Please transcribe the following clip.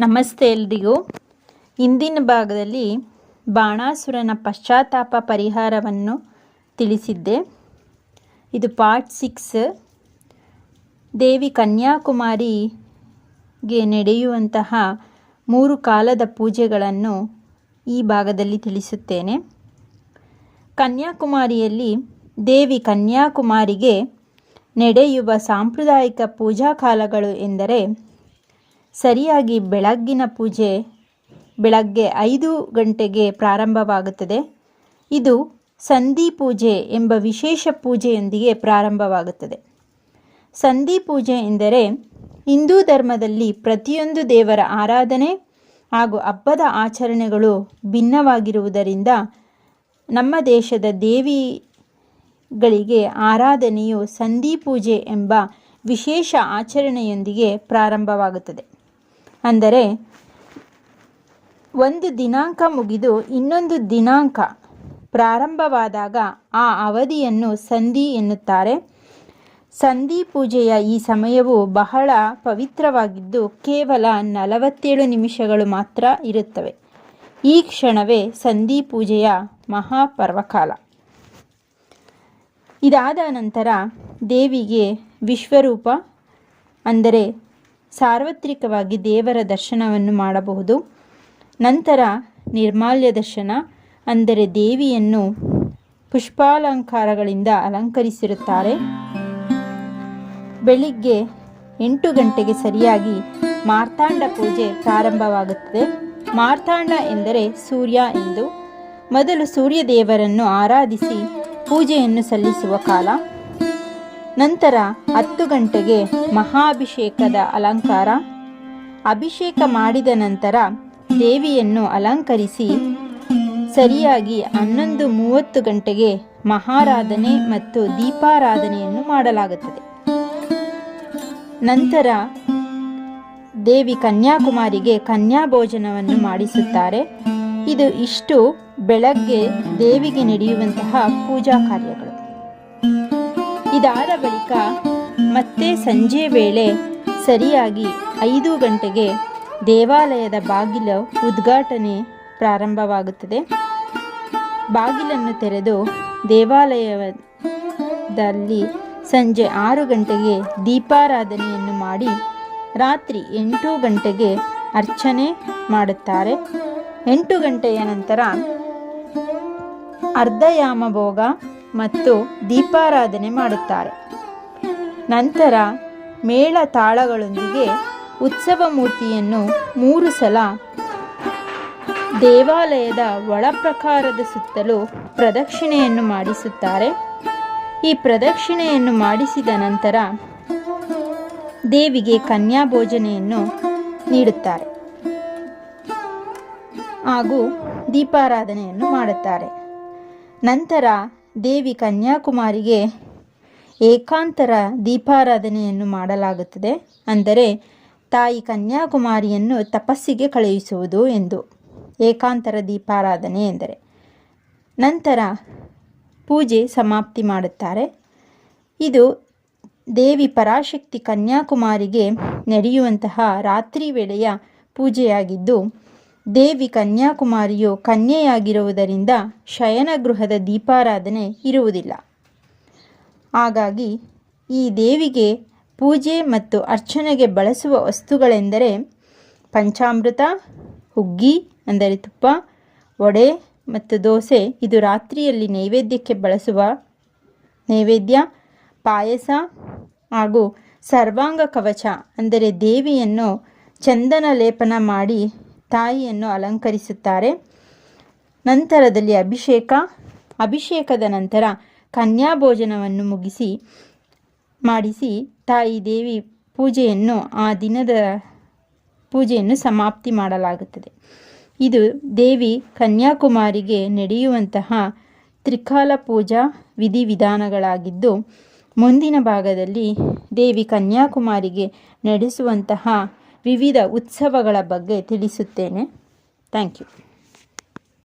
ನಮಸ್ತೆ ಎಲ್ರಿಗೂ. ಇಂದಿನ ಭಾಗದಲ್ಲಿ ಬಾಣಾಸುರನ ಪಶ್ಚಾತ್ತಾಪ ಪರಿಹಾರವನ್ನು ತಿಳಿಸಿದ್ದೆ. ಇದು ಪಾರ್ಟ್ ಸಿಕ್ಸ್ ದೇವಿ ಕನ್ಯಾಕುಮಾರಿಗೆ ನಡೆಯುವಂತಹ ಮೂರು ಕಾಲದ ಪೂಜೆಗಳನ್ನು ಈ ಭಾಗದಲ್ಲಿ ತಿಳಿಸುತ್ತೇನೆ. ಕನ್ಯಾಕುಮಾರಿಯಲ್ಲಿ ದೇವಿ ಕನ್ಯಾಕುಮಾರಿಗೆ ನಡೆಯುವ ಸಾಂಪ್ರದಾಯಿಕ ಪೂಜಾ ಕಾಲಗಳು ಎಂದರೆ ಸರಿಯಾಗಿ ಬೆಳಗ್ಗಿನ ಪೂಜೆ ಬೆಳಗ್ಗೆ ಐದು ಗಂಟೆಗೆ ಪ್ರಾರಂಭವಾಗುತ್ತದೆ. ಇದು ಸಂಧಿ ಪೂಜೆ ಎಂಬ ವಿಶೇಷ ಪೂಜೆಯೊಂದಿಗೆ ಪ್ರಾರಂಭವಾಗುತ್ತದೆ. ಸಂಧಿ ಪೂಜೆ ಎಂದರೆ ಹಿಂದೂ ಧರ್ಮದಲ್ಲಿ ಪ್ರತಿಯೊಂದು ದೇವರ ಆರಾಧನೆ ಹಾಗೂ ಹಬ್ಬದ ಆಚರಣೆಗಳು ಭಿನ್ನವಾಗಿರುವುದರಿಂದ ನಮ್ಮ ದೇಶದ ದೇವಿಗಳಿಗೆ ಆರಾಧನೆಯು ಸಂಧಿ ಪೂಜೆ ಎಂಬ ವಿಶೇಷ ಆಚರಣೆಯೊಂದಿಗೆ ಪ್ರಾರಂಭವಾಗುತ್ತದೆ. ಅಂದರೆ ಒಂದು ದಿನಾಂಕ ಮುಗಿದು ಇನ್ನೊಂದು ದಿನಾಂಕ ಪ್ರಾರಂಭವಾದಾಗ ಆ ಅವಧಿಯನ್ನು ಸಂಧಿ ಎನ್ನುತ್ತಾರೆ. ಸಂಧಿ ಪೂಜೆಯ ಈ ಸಮಯವು ಬಹಳ ಪವಿತ್ರವಾಗಿದ್ದು ಕೇವಲ ನಲವತ್ತೇಳು ನಿಮಿಷಗಳು ಮಾತ್ರ ಇರುತ್ತವೆ. ಈ ಕ್ಷಣವೇ ಸಂಧಿ ಪೂಜೆಯ ಮಹಾಪರ್ವಕಾಲ. ಇದಾದ ನಂತರ ದೇವಿಗೆ ವಿಶ್ವರೂಪ ಅಂದರೆ ಸಾರ್ವತ್ರಿಕವಾಗಿ ದೇವರ ದರ್ಶನವನ್ನು ಮಾಡಬಹುದು. ನಂತರ ನಿರ್ಮಾಲ್ಯ ದರ್ಶನ ಅಂದರೆ ದೇವಿಯನ್ನು ಪುಷ್ಪಾಲಂಕಾರಗಳಿಂದ ಅಲಂಕರಿಸಿರುತ್ತಾರೆ. ಬೆಳಿಗ್ಗೆ ಎಂಟು ಗಂಟೆಗೆ ಸರಿಯಾಗಿ ಮಾರ್ತಾಂಡ ಪೂಜೆ ಪ್ರಾರಂಭವಾಗುತ್ತದೆ. ಮಾರ್ತಾಂಡ ಎಂದರೆ ಸೂರ್ಯ ಎಂದು. ಮೊದಲು ಸೂರ್ಯ ದೇವರನ್ನು ಆರಾಧಿಸಿ ಪೂಜೆಯನ್ನು ಸಲ್ಲಿಸುವ ಕಾಲ. ನಂತರ ಹತ್ತು ಗಂಟೆಗೆ ಮಹಾಭಿಷೇಕದ ಅಲಂಕಾರ. ಅಭಿಷೇಕ ಮಾಡಿದ ನಂತರ ದೇವಿಯನ್ನು ಅಲಂಕರಿಸಿ ಸರಿಯಾಗಿ ಹನ್ನೊಂದು ಮೂವತ್ತು ಗಂಟೆಗೆ ಮಹಾರಾಧನೆ ಮತ್ತು ದೀಪಾರಾಧನೆಯನ್ನು ಮಾಡಲಾಗುತ್ತದೆ. ನಂತರ ದೇವಿ ಕನ್ಯಾಕುಮಾರಿಗೆ ಕನ್ಯಾ ಭೋಜನವನ್ನು ಮಾಡಿಸುತ್ತಾರೆ. ಇದು ಇಷ್ಟು ಬೆಳಗ್ಗೆ ದೇವಿಗೆ ನಡೆಯುವಂತಹ ಪೂಜಾ ಕಾರ್ಯಗಳು. ಇದಾದ ಬಳಿಕ ಮತ್ತೆ ಸಂಜೆ ವೇಳೆ ಸರಿಯಾಗಿ ಐದು ಗಂಟೆಗೆ ದೇವಾಲಯದ ಬಾಗಿಲು ಉದ್ಘಾಟನೆ ಪ್ರಾರಂಭವಾಗುತ್ತದೆ. ಬಾಗಿಲನ್ನು ತೆರೆದು ದೇವಾಲಯದಲ್ಲಿ ಸಂಜೆ ಆರು ಗಂಟೆಗೆ ದೀಪಾರಾಧನೆಯನ್ನು ಮಾಡಿ ರಾತ್ರಿ ಎಂಟು ಗಂಟೆಗೆ ಅರ್ಚನೆ ಮಾಡುತ್ತಾರೆ. ಎಂಟು ಗಂಟೆಯ ನಂತರ ಅರ್ಧಯಾಮ ಭೋಗ ಮತ್ತು ದೀಪಾರಾಧನೆ ಮಾಡುತ್ತಾರೆ. ನಂತರ ಮೇಳ ತಾಳಗಳೊಂದಿಗೆ ಉತ್ಸವ ಮೂರ್ತಿಯನ್ನು ಮೂರು ಸಲ ದೇವಾಲಯದ ಒಳಪ್ರಕಾರದ ಸುತ್ತಲೂ ಪ್ರದಕ್ಷಿಣೆಯನ್ನು ಮಾಡಿಸುತ್ತಾರೆ. ಈ ಪ್ರದಕ್ಷಿಣೆಯನ್ನು ಮಾಡಿಸಿದ ನಂತರ ದೇವಿಗೆ ಕನ್ಯಾ ಭೋಜನೆಯನ್ನು ನೀಡುತ್ತಾರೆ ಹಾಗೂ ದೀಪಾರಾಧನೆಯನ್ನು ಮಾಡುತ್ತಾರೆ. ನಂತರ ದೇವಿ ಕನ್ಯಾಕುಮಾರಿಗೆ ಏಕಾಂತರ ದೀಪಾರಾಧನೆಯನ್ನು ಮಾಡಲಾಗುತ್ತದೆ. ಅಂದರೆ, ತಾಯಿ ಕನ್ಯಾಕುಮಾರಿಯನ್ನು ತಪಸ್ಸಿಗೆ ಕಳುಹಿಸುವುದು ಎಂದು. ಏಕಾಂತರ ದೀಪಾರಾಧನೆ ಎಂದರೆ. ನಂತರ ಪೂಜೆ ಸಮಾಪ್ತಿ ಮಾಡುತ್ತಾರೆ. ಇದು ದೇವಿ ಪರಾಶಕ್ತಿ ಕನ್ಯಾಕುಮಾರಿಗೆ ನಡೆಯುವಂತಹ ರಾತ್ರಿ ವೇಳೆಯ ಪೂಜೆಯಾಗಿದ್ದು ದೇವಿ ಕನ್ಯಾಕುಮಾರಿಯು ಕನ್ಯೆಯಾಗಿರುವುದರಿಂದ ಶಯನಗೃಹದ ದೀಪಾರಾಧನೆ ಇರುವುದಿಲ್ಲ. ಹಾಗಾಗಿ ಈ ದೇವಿಗೆ ಪೂಜೆ ಮತ್ತು ಅರ್ಚನೆಗೆ ಬಳಸುವ ವಸ್ತುಗಳೆಂದರೆ ಪಂಚಾಮೃತ, ಹುಗ್ಗಿ, ಅಂದರೆ ತುಪ್ಪ, ವಡೆ ಮತ್ತು ದೋಸೆ. ಇದು ರಾತ್ರಿಯಲ್ಲಿ ನೈವೇದ್ಯಕ್ಕೆ ಬಳಸುವ ನೈವೇದ್ಯ, ಪಾಯಸ ಹಾಗೂ ಸರ್ವಾಂಗ ಕವಚ ಅಂದರೆ ದೇವಿಯನ್ನು ಚಂದನ ಲೇಪನ ಮಾಡಿ ತಾಯಿಯನ್ನು ಅಲಂಕರಿಸುತ್ತಾರೆ. ನಂತರದಲ್ಲಿ ಅಭಿಷೇಕ. ಅಭಿಷೇಕದ ನಂತರ ಕನ್ಯಾಭೋಜನವನ್ನು ಮುಗಿಸಿ, ಮಾಡಿಸಿ ತಾಯಿ ದೇವಿ ಪೂಜೆಯನ್ನು, ಆ ದಿನದ ಪೂಜೆಯನ್ನು ಸಮಾಪ್ತಿ ಮಾಡಲಾಗುತ್ತದೆ. ಇದು ದೇವಿ ಕನ್ಯಾಕುಮಾರಿಗೆ ನಡೆಯುವಂತಹ ತ್ರಿಕಾಲ ಪೂಜಾ ವಿಧಿವಿಧಾನಗಳಾಗಿದ್ದು, ಮುಂದಿನ ಭಾಗದಲ್ಲಿ ದೇವಿ ಕನ್ಯಾಕುಮಾರಿಗೆ ನಡೆಸುವಂತಹ ವಿವಿಧ ಉತ್ಸವಗಳ ಬಗ್ಗೆ ತಿಳಿಸುತ್ತೇನೆ. Thank you.